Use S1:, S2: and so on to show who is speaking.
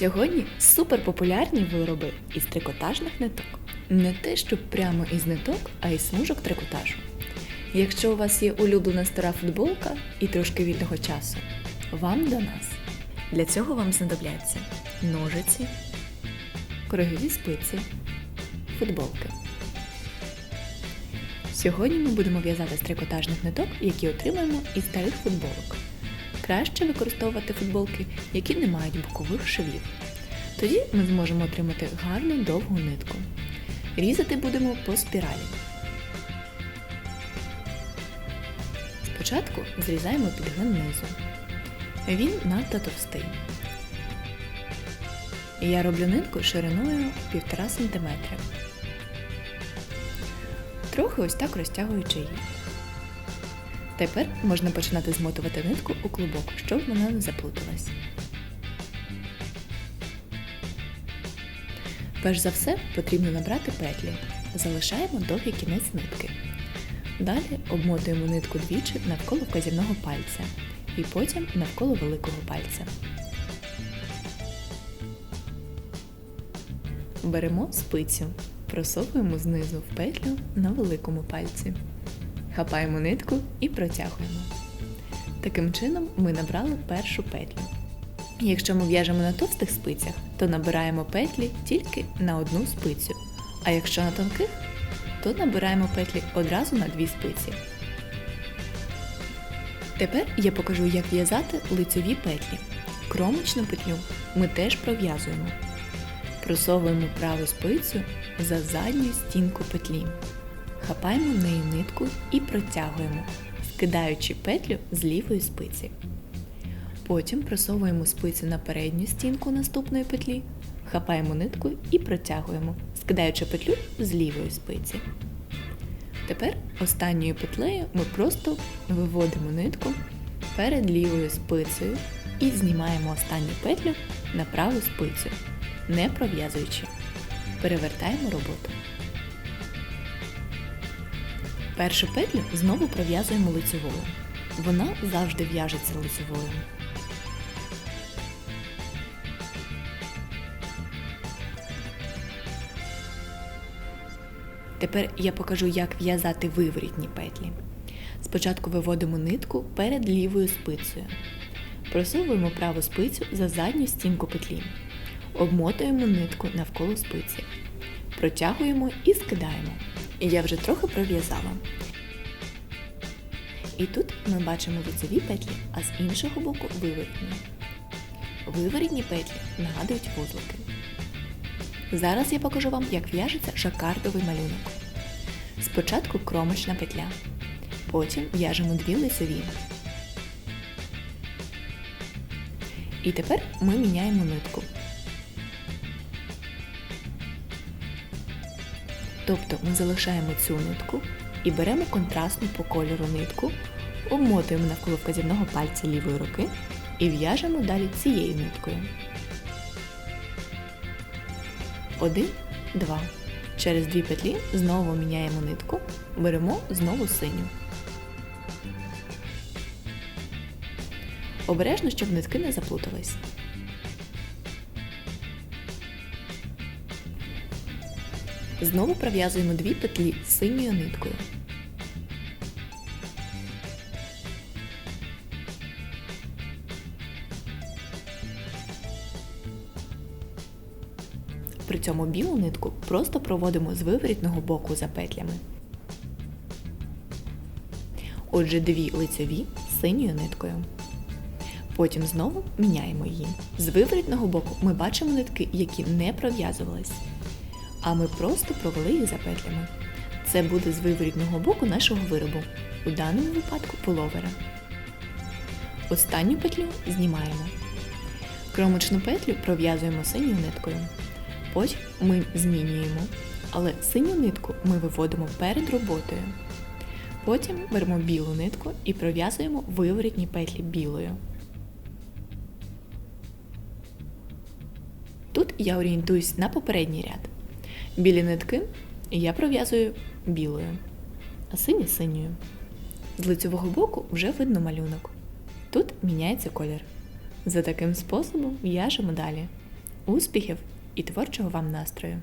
S1: Сьогодні суперпопулярні вироби із трикотажних ниток. Не те, що прямо із ниток, а із смужок трикотажу. Якщо у вас є улюблена стара футболка і трошки вільного часу, вам до нас. Для цього вам знадобляться ножиці, кругові спиці, футболки. Сьогодні ми будемо в'язати з трикотажних ниток, які отримаємо із старих футболок. Краще використовувати футболки, які не мають бокових швів. Тоді ми зможемо отримати гарну довгу нитку. Різати будемо по спіралі. Спочатку зрізаємо підгин низу. Він надто товстий. Я роблю нитку шириною 1,5 см. Трохи ось так розтягуючи її. Тепер можна починати змотувати нитку у клубок, щоб вона не заплуталась. Перш за все потрібно набрати петлі. Залишаємо довгий кінець нитки. Далі обмотуємо нитку двічі навколо вказівного пальця і потім навколо великого пальця. Беремо спицю, просовуємо знизу в петлю на великому пальці. Хапаємо нитку і протягуємо. Таким чином ми набрали першу петлю. Якщо ми в'яжемо на товстих спицях, то набираємо петлі тільки на одну спицю, а якщо на тонких, то набираємо петлі одразу на дві спиці. Тепер я покажу, як в'язати лицьові петлі. Кромочну петлю ми теж пров'язуємо. Просовуємо праву спицю за задню стінку петлі. Хапаємо нею нитку і протягуємо, скидаючи петлю з лівої спиці. Потім просовуємо спицю на передню стінку наступної петлі, хапаємо нитку і протягуємо, скидаючи петлю з лівої спиці. Тепер останньою петлею ми просто виводимо нитку перед лівою спицею і знімаємо останню петлю на праву спицю, не пров'язуючи. Перевертаємо роботу. Першу петлю знову пров'язуємо лицевою. Вона завжди в'яжеться лицевою. Тепер я покажу, як в'язати виворітні петлі. Спочатку виводимо нитку перед лівою спицею. Просовуємо праву спицю за задню стінку петлі. Обмотуємо нитку навколо спиці. Протягуємо і скидаємо. І я вже трохи пров'язала. І тут ми бачимо лицеві петлі, а з іншого боку виворітні. Виворітні петлі нагадують вузлики. Зараз я покажу вам, як в'яжеться жакардовий малюнок. Спочатку кромочна петля. Потім в'яжемо дві лицеві. І тепер ми міняємо нитку. Тобто ми залишаємо цю нитку і беремо контрастну по кольору нитку, обмотуємо навколо вказівного пальця лівої руки і в'яжемо далі цією ниткою. Один, два. Через дві петлі знову міняємо нитку, беремо знову синю. Обережно, щоб нитки не заплутались. Знову пров'язуємо дві петлі синьою ниткою. При цьому білу нитку просто проводимо з виворітного боку за петлями. Отже, дві лицеві синьою ниткою. Потім знову міняємо її. З виворітного боку ми бачимо нитки, які не пров'язувались. А ми просто провели їх за петлями. Це буде з виворітного боку нашого виробу, у даному випадку пуловера. Останню петлю знімаємо. Кромочну петлю пров'язуємо синьою ниткою. Потім ми змінюємо, але синю нитку ми виводимо перед роботою. Потім беремо білу нитку і пров'язуємо виворітні петлі білою. Тут я орієнтуюсь на попередній ряд. Білі нитки я пров'язую білою, а сині синьою. З лицевого боку вже видно малюнок. Тут міняється колір. За таким способом в'яжемо далі. Успіхів і творчого вам настрою!